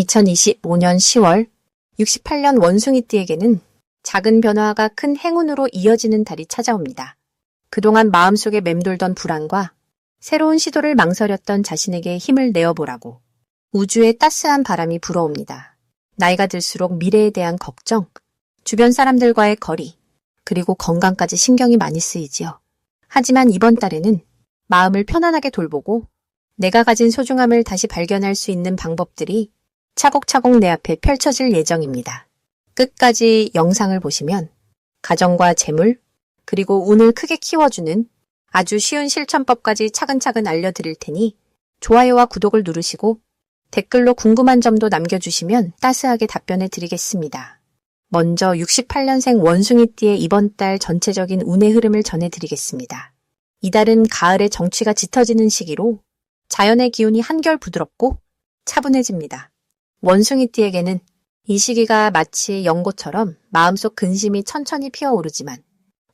2025년 10월 68년 원숭이띠에게는 작은 변화가 큰 행운으로 이어지는 달이 찾아옵니다. 그동안 마음속에 맴돌던 불안과 새로운 시도를 망설였던 자신에게 힘을 내어보라고 우주의 따스한 바람이 불어옵니다. 나이가 들수록 미래에 대한 걱정, 주변 사람들과의 거리, 그리고 건강까지 신경이 많이 쓰이지요. 하지만 이번 달에는 마음을 편안하게 돌보고 내가 가진 소중함을 다시 발견할 수 있는 방법들이 차곡차곡 내 앞에 펼쳐질 예정입니다. 끝까지 영상을 보시면 가정과 재물, 그리고 운을 크게 키워주는 아주 쉬운 실천법까지 차근차근 알려드릴 테니 좋아요와 구독을 누르시고 댓글로 궁금한 점도 남겨주시면 따스하게 답변해 드리겠습니다. 먼저 68년생 원숭이띠의 이번 달 전체적인 운의 흐름을 전해드리겠습니다. 이달은 가을의 정취가 짙어지는 시기로 자연의 기운이 한결 부드럽고 차분해집니다. 원숭이띠에게는 이 시기가 마치 연고처럼 마음속 근심이 천천히 피어오르지만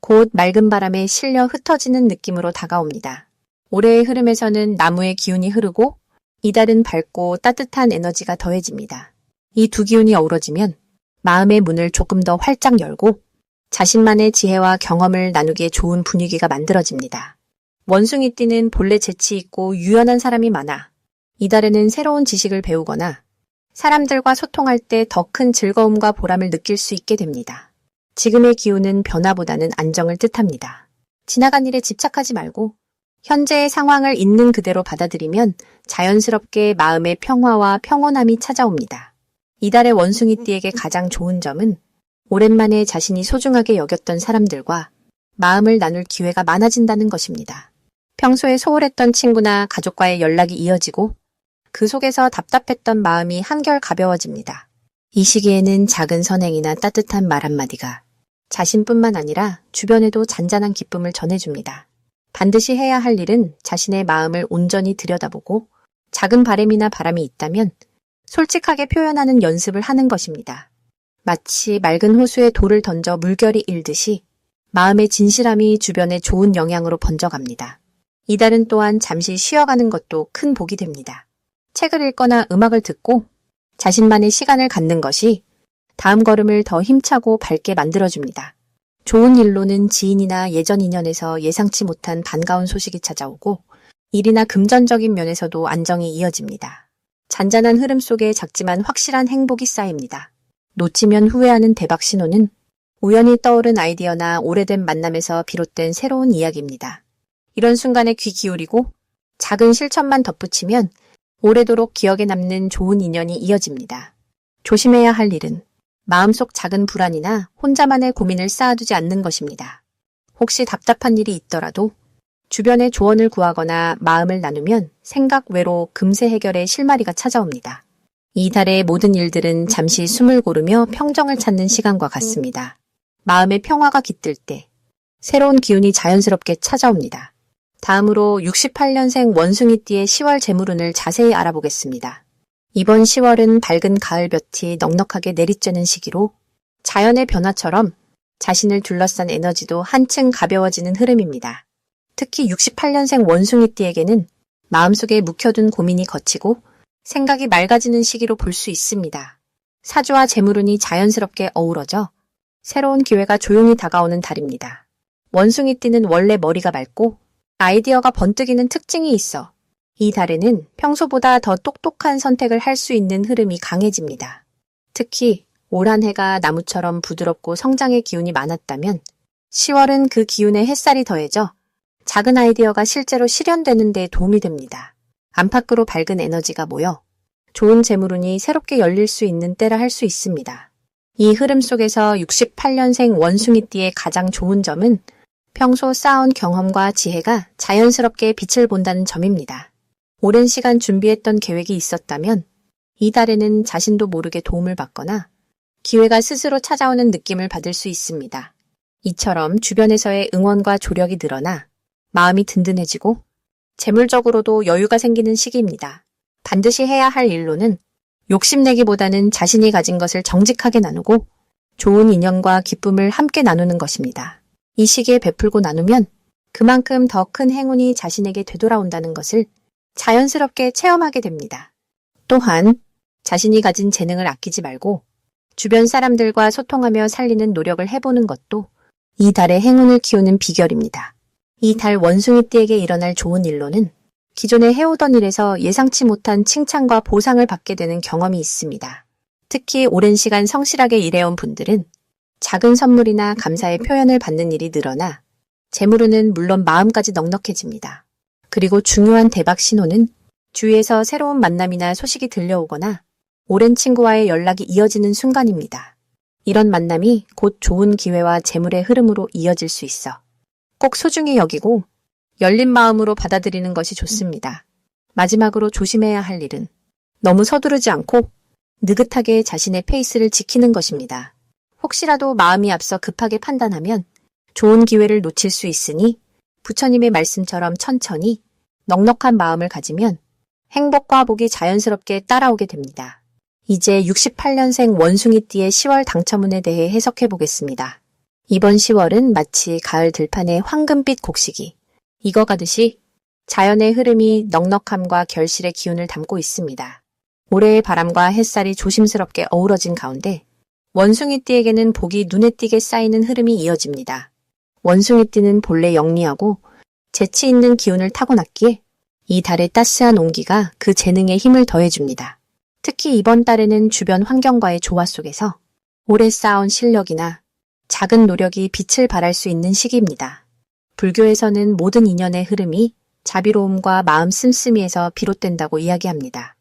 곧 맑은 바람에 실려 흩어지는 느낌으로 다가옵니다. 올해의 흐름에서는 나무의 기운이 흐르고 이달은 밝고 따뜻한 에너지가 더해집니다. 이 두 기운이 어우러지면 마음의 문을 조금 더 활짝 열고 자신만의 지혜와 경험을 나누기에 좋은 분위기가 만들어집니다. 원숭이띠는 본래 재치 있고 유연한 사람이 많아 이달에는 새로운 지식을 배우거나 사람들과 소통할 때 더 큰 즐거움과 보람을 느낄 수 있게 됩니다. 지금의 기운은 변화보다는 안정을 뜻합니다. 지나간 일에 집착하지 말고 현재의 상황을 있는 그대로 받아들이면 자연스럽게 마음의 평화와 평온함이 찾아옵니다. 이달의 원숭이띠에게 가장 좋은 점은 오랜만에 자신이 소중하게 여겼던 사람들과 마음을 나눌 기회가 많아진다는 것입니다. 평소에 소홀했던 친구나 가족과의 연락이 이어지고 그 속에서 답답했던 마음이 한결 가벼워집니다. 이 시기에는 작은 선행이나 따뜻한 말 한마디가 자신뿐만 아니라 주변에도 잔잔한 기쁨을 전해줍니다. 반드시 해야 할 일은 자신의 마음을 온전히 들여다보고 작은 바램이나 바람이 있다면 솔직하게 표현하는 연습을 하는 것입니다. 마치 맑은 호수에 돌을 던져 물결이 일듯이 마음의 진실함이 주변에 좋은 영향으로 번져갑니다. 이달은 또한 잠시 쉬어가는 것도 큰 복이 됩니다. 책을 읽거나 음악을 듣고 자신만의 시간을 갖는 것이 다음 걸음을 더 힘차고 밝게 만들어줍니다. 좋은 일로는 지인이나 예전 인연에서 예상치 못한 반가운 소식이 찾아오고 일이나 금전적인 면에서도 안정이 이어집니다. 잔잔한 흐름 속에 작지만 확실한 행복이 쌓입니다. 놓치면 후회하는 대박 신호는 우연히 떠오른 아이디어나 오래된 만남에서 비롯된 새로운 이야기입니다. 이런 순간에 귀 기울이고 작은 실천만 덧붙이면 오래도록 기억에 남는 좋은 인연이 이어집니다. 조심해야 할 일은 마음속 작은 불안이나 혼자만의 고민을 쌓아두지 않는 것입니다. 혹시 답답한 일이 있더라도 주변에 조언을 구하거나 마음을 나누면 생각 외로 금세 해결의 실마리가 찾아옵니다. 이 달의 모든 일들은 잠시 숨을 고르며 평정을 찾는 시간과 같습니다. 마음의 평화가 깃들 때 새로운 기운이 자연스럽게 찾아옵니다. 다음으로 68년생 원숭이띠의 10월 재물운을 자세히 알아보겠습니다. 이번 10월은 밝은 가을볕이 넉넉하게 내리쬐는 시기로 자연의 변화처럼 자신을 둘러싼 에너지도 한층 가벼워지는 흐름입니다. 특히 68년생 원숭이띠에게는 마음속에 묵혀둔 고민이 거치고 생각이 맑아지는 시기로 볼 수 있습니다. 사주와 재물운이 자연스럽게 어우러져 새로운 기회가 조용히 다가오는 달입니다. 원숭이띠는 원래 머리가 맑고 아이디어가 번뜩이는 특징이 있어 이 달에는 평소보다 더 똑똑한 선택을 할 수 있는 흐름이 강해집니다. 특히 올 한 해가 나무처럼 부드럽고 성장의 기운이 많았다면 10월은 그 기운에 햇살이 더해져 작은 아이디어가 실제로 실현되는 데 도움이 됩니다. 안팎으로 밝은 에너지가 모여 좋은 재물운이 새롭게 열릴 수 있는 때라 할 수 있습니다. 이 흐름 속에서 68년생 원숭이띠의 가장 좋은 점은 평소 쌓아온 경험과 지혜가 자연스럽게 빛을 본다는 점입니다. 오랜 시간 준비했던 계획이 있었다면 이달에는 자신도 모르게 도움을 받거나 기회가 스스로 찾아오는 느낌을 받을 수 있습니다. 이처럼 주변에서의 응원과 조력이 늘어나 마음이 든든해지고 재물적으로도 여유가 생기는 시기입니다. 반드시 해야 할 일로는 욕심내기보다는 자신이 가진 것을 정직하게 나누고 좋은 인연과 기쁨을 함께 나누는 것입니다. 이 시기에 베풀고 나누면 그만큼 더 큰 행운이 자신에게 되돌아온다는 것을 자연스럽게 체험하게 됩니다. 또한 자신이 가진 재능을 아끼지 말고 주변 사람들과 소통하며 살리는 노력을 해보는 것도 이 달의 행운을 키우는 비결입니다. 이 달 원숭이띠에게 일어날 좋은 일로는 기존에 해오던 일에서 예상치 못한 칭찬과 보상을 받게 되는 경험이 있습니다. 특히 오랜 시간 성실하게 일해온 분들은 작은 선물이나 감사의 표현을 받는 일이 늘어나 재물운은 물론 마음까지 넉넉해집니다. 그리고 중요한 대박 신호는 주위에서 새로운 만남이나 소식이 들려오거나 오랜 친구와의 연락이 이어지는 순간입니다. 이런 만남이 곧 좋은 기회와 재물의 흐름으로 이어질 수 있어 꼭 소중히 여기고 열린 마음으로 받아들이는 것이 좋습니다. 마지막으로 조심해야 할 일은 너무 서두르지 않고 느긋하게 자신의 페이스를 지키는 것입니다. 혹시라도 마음이 앞서 급하게 판단하면 좋은 기회를 놓칠 수 있으니 부처님의 말씀처럼 천천히 넉넉한 마음을 가지면 행복과 복이 자연스럽게 따라오게 됩니다. 이제 68년생 원숭이띠의 10월 당첨운에 대해 해석해 보겠습니다. 이번 10월은 마치 가을 들판의 황금빛 곡식이 익어가듯이 자연의 흐름이 넉넉함과 결실의 기운을 담고 있습니다. 올해의 바람과 햇살이 조심스럽게 어우러진 가운데 원숭이띠에게는 복이 눈에 띄게 쌓이는 흐름이 이어집니다. 원숭이띠는 본래 영리하고 재치 있는 기운을 타고났기에 이 달의 따스한 온기가 그 재능에 힘을 더해줍니다. 특히 이번 달에는 주변 환경과의 조화 속에서 오래 쌓아온 실력이나 작은 노력이 빛을 발할 수 있는 시기입니다. 불교에서는 모든 인연의 흐름이 자비로움과 마음 씀씀이에서 비롯된다고 이야기합니다.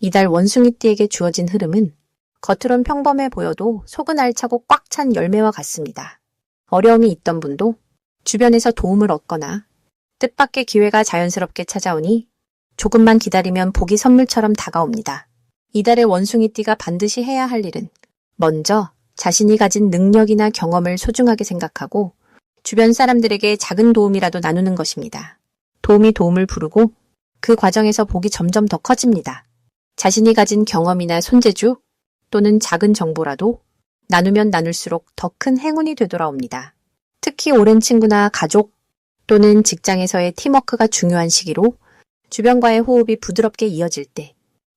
이달 원숭이띠에게 주어진 흐름은 겉으론 평범해 보여도 속은 알차고 꽉 찬 열매와 같습니다. 어려움이 있던 분도 주변에서 도움을 얻거나 뜻밖의 기회가 자연스럽게 찾아오니 조금만 기다리면 복이 선물처럼 다가옵니다. 이달의 원숭이띠가 반드시 해야 할 일은 먼저 자신이 가진 능력이나 경험을 소중하게 생각하고 주변 사람들에게 작은 도움이라도 나누는 것입니다. 도움이 도움을 부르고 그 과정에서 복이 점점 더 커집니다. 자신이 가진 경험이나 손재주 또는 작은 정보라도 나누면 나눌수록 더 큰 행운이 되돌아옵니다. 특히 오랜 친구나 가족 또는 직장에서의 팀워크가 중요한 시기로 주변과의 호흡이 부드럽게 이어질 때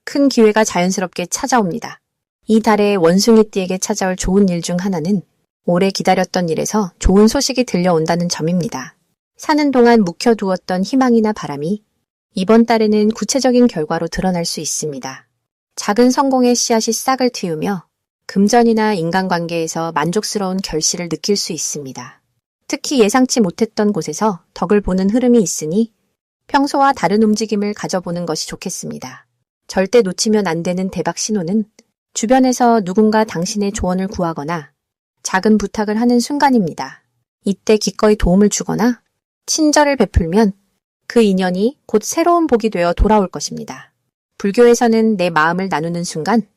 큰 기회가 자연스럽게 찾아옵니다. 이 달에 원숭이띠에게 찾아올 좋은 일 중 하나는 오래 기다렸던 일에서 좋은 소식이 들려온다는 점입니다. 사는 동안 묵혀두었던 희망이나 바람이 이번 달에는 구체적인 결과로 드러날 수 있습니다. 작은 성공의 씨앗이 싹을 틔우며 금전이나 인간관계에서 만족스러운 결실을 느낄 수 있습니다. 특히 예상치 못했던 곳에서 덕을 보는 흐름이 있으니 평소와 다른 움직임을 가져보는 것이 좋겠습니다. 절대 놓치면 안 되는 대박 신호는 주변에서 누군가 당신의 조언을 구하거나 작은 부탁을 하는 순간입니다. 이때 기꺼이 도움을 주거나 친절을 베풀면 그 인연이 곧 새로운 복이 되어 돌아올 것입니다. 불교에서는 내 마음을 나누는 순간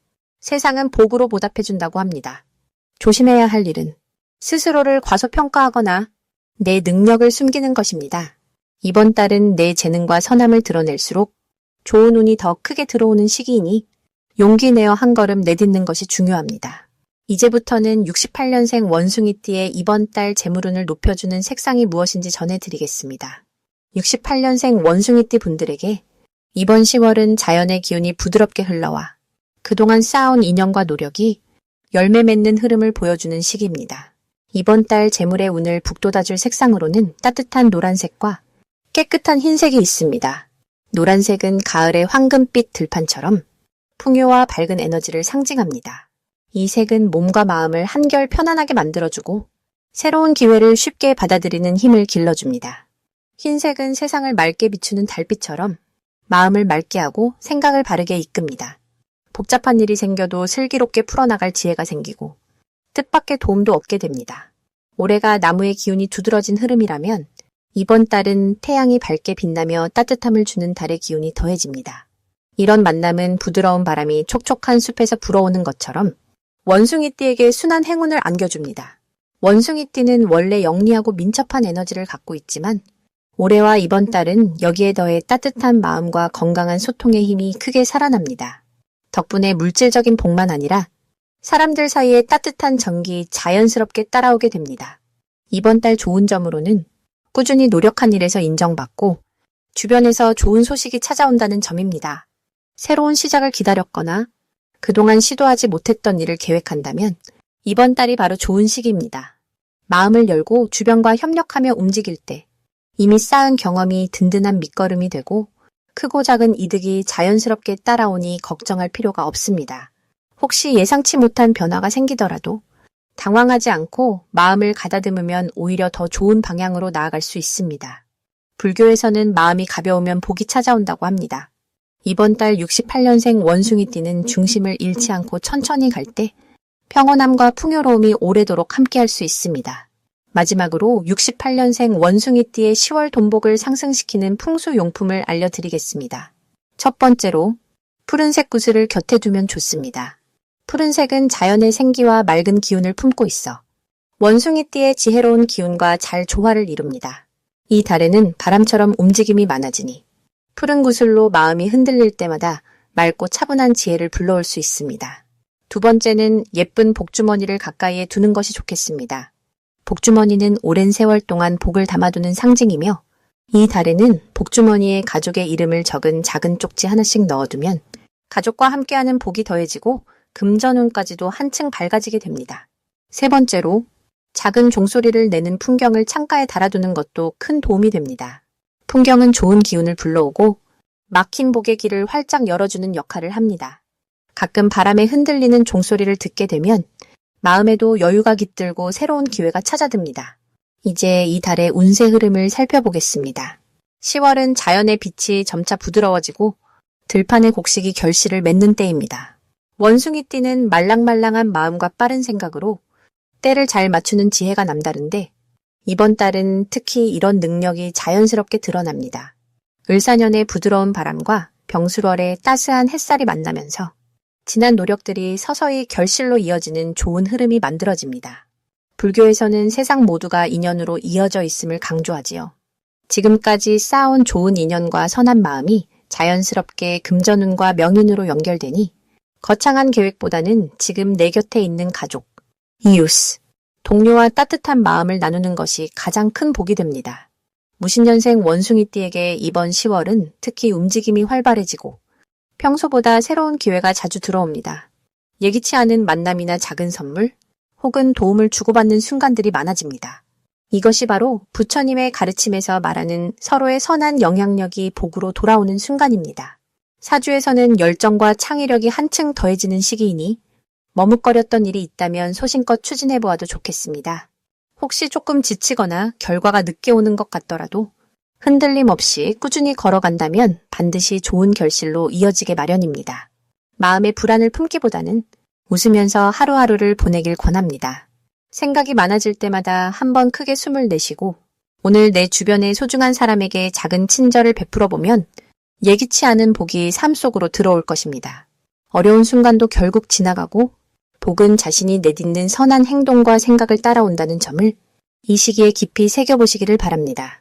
세상은 복으로 보답해준다고 합니다. 조심해야 할 일은 스스로를 과소평가하거나 내 능력을 숨기는 것입니다. 이번 달은 내 재능과 선함을 드러낼수록 좋은 운이 더 크게 들어오는 시기이니 용기 내어 한 걸음 내딛는 것이 중요합니다. 이제부터는 68년생 원숭이띠의 이번 달 재물운을 높여주는 색상이 무엇인지 전해드리겠습니다. 68년생 원숭이띠 분들에게 이번 10월은 자연의 기운이 부드럽게 흘러와 그동안 쌓아온 인연과 노력이 열매 맺는 흐름을 보여주는 시기입니다. 이번 달 재물의 운을 북돋아줄 색상으로는 따뜻한 노란색과 깨끗한 흰색이 있습니다. 노란색은 가을의 황금빛 들판처럼 풍요와 밝은 에너지를 상징합니다. 이 색은 몸과 마음을 한결 편안하게 만들어주고 새로운 기회를 쉽게 받아들이는 힘을 길러줍니다. 흰색은 세상을 맑게 비추는 달빛처럼 마음을 맑게 하고 생각을 바르게 이끕니다. 복잡한 일이 생겨도 슬기롭게 풀어나갈 지혜가 생기고 뜻밖의 도움도 얻게 됩니다. 올해가 나무의 기운이 두드러진 흐름이라면 이번 달은 태양이 밝게 빛나며 따뜻함을 주는 달의 기운이 더해집니다. 이런 만남은 부드러운 바람이 촉촉한 숲에서 불어오는 것처럼 원숭이띠에게 순한 행운을 안겨줍니다. 원숭이띠는 원래 영리하고 민첩한 에너지를 갖고 있지만 올해와 이번 달은 여기에 더해 따뜻한 마음과 건강한 소통의 힘이 크게 살아납니다. 덕분에 물질적인 복만 아니라 사람들 사이에 따뜻한 정기 자연스럽게 따라오게 됩니다. 이번 달 좋은 점으로는 꾸준히 노력한 일에서 인정받고 주변에서 좋은 소식이 찾아온다는 점입니다. 새로운 시작을 기다렸거나 그동안 시도하지 못했던 일을 계획한다면 이번 달이 바로 좋은 시기입니다. 마음을 열고 주변과 협력하며 움직일 때 이미 쌓은 경험이 든든한 밑거름이 되고 크고 작은 이득이 자연스럽게 따라오니 걱정할 필요가 없습니다. 혹시 예상치 못한 변화가 생기더라도 당황하지 않고 마음을 가다듬으면 오히려 더 좋은 방향으로 나아갈 수 있습니다. 불교에서는 마음이 가벼우면 복이 찾아온다고 합니다. 이번 달 68년생 원숭이 띠는 중심을 잃지 않고 천천히 갈 때 평온함과 풍요로움이 오래도록 함께할 수 있습니다. 마지막으로 68년생 원숭이띠의 10월 돈복을 상승시키는 풍수용품을 알려드리겠습니다. 첫 번째로 푸른색 구슬을 곁에 두면 좋습니다. 푸른색은 자연의 생기와 맑은 기운을 품고 있어 원숭이띠의 지혜로운 기운과 잘 조화를 이룹니다. 이 달에는 바람처럼 움직임이 많아지니 푸른 구슬로 마음이 흔들릴 때마다 맑고 차분한 지혜를 불러올 수 있습니다. 두 번째는 예쁜 복주머니를 가까이에 두는 것이 좋겠습니다. 복주머니는 오랜 세월 동안 복을 담아두는 상징이며 이 달에는 복주머니에 가족의 이름을 적은 작은 쪽지 하나씩 넣어두면 가족과 함께하는 복이 더해지고 금전운까지도 한층 밝아지게 됩니다. 세 번째로 작은 종소리를 내는 풍경을 창가에 달아두는 것도 큰 도움이 됩니다. 풍경은 좋은 기운을 불러오고 막힌 복의 길을 활짝 열어주는 역할을 합니다. 가끔 바람에 흔들리는 종소리를 듣게 되면 마음에도 여유가 깃들고 새로운 기회가 찾아듭니다. 이제 이 달의 운세 흐름을 살펴보겠습니다. 10월은 자연의 빛이 점차 부드러워지고 들판의 곡식이 결실을 맺는 때입니다. 원숭이 띠는 말랑말랑한 마음과 빠른 생각으로 때를 잘 맞추는 지혜가 남다른데 이번 달은 특히 이런 능력이 자연스럽게 드러납니다. 을사년의 부드러운 바람과 병수월의 따스한 햇살이 만나면서 지난 노력들이 서서히 결실로 이어지는 좋은 흐름이 만들어집니다. 불교에서는 세상 모두가 인연으로 이어져 있음을 강조하지요. 지금까지 쌓아온 좋은 인연과 선한 마음이 자연스럽게 금전운과 명인으로 연결되니 거창한 계획보다는 지금 내 곁에 있는 가족, 이웃, 동료와 따뜻한 마음을 나누는 것이 가장 큰 복이 됩니다. 무신년생 원숭이띠에게 이번 10월은 특히 움직임이 활발해지고 평소보다 새로운 기회가 자주 들어옵니다. 예기치 않은 만남이나 작은 선물 혹은 도움을 주고받는 순간들이 많아집니다. 이것이 바로 부처님의 가르침에서 말하는 서로의 선한 영향력이 복으로 돌아오는 순간입니다. 사주에서는 열정과 창의력이 한층 더해지는 시기이니 머뭇거렸던 일이 있다면 소신껏 추진해보아도 좋겠습니다. 혹시 조금 지치거나 결과가 늦게 오는 것 같더라도 흔들림 없이 꾸준히 걸어간다면 반드시 좋은 결실로 이어지게 마련입니다. 마음의 불안을 품기보다는 웃으면서 하루하루를 보내길 권합니다. 생각이 많아질 때마다 한 번 크게 숨을 내쉬고 오늘 내 주변의 소중한 사람에게 작은 친절을 베풀어 보면 예기치 않은 복이 삶 속으로 들어올 것입니다. 어려운 순간도 결국 지나가고 복은 자신이 내딛는 선한 행동과 생각을 따라온다는 점을 이 시기에 깊이 새겨보시기를 바랍니다.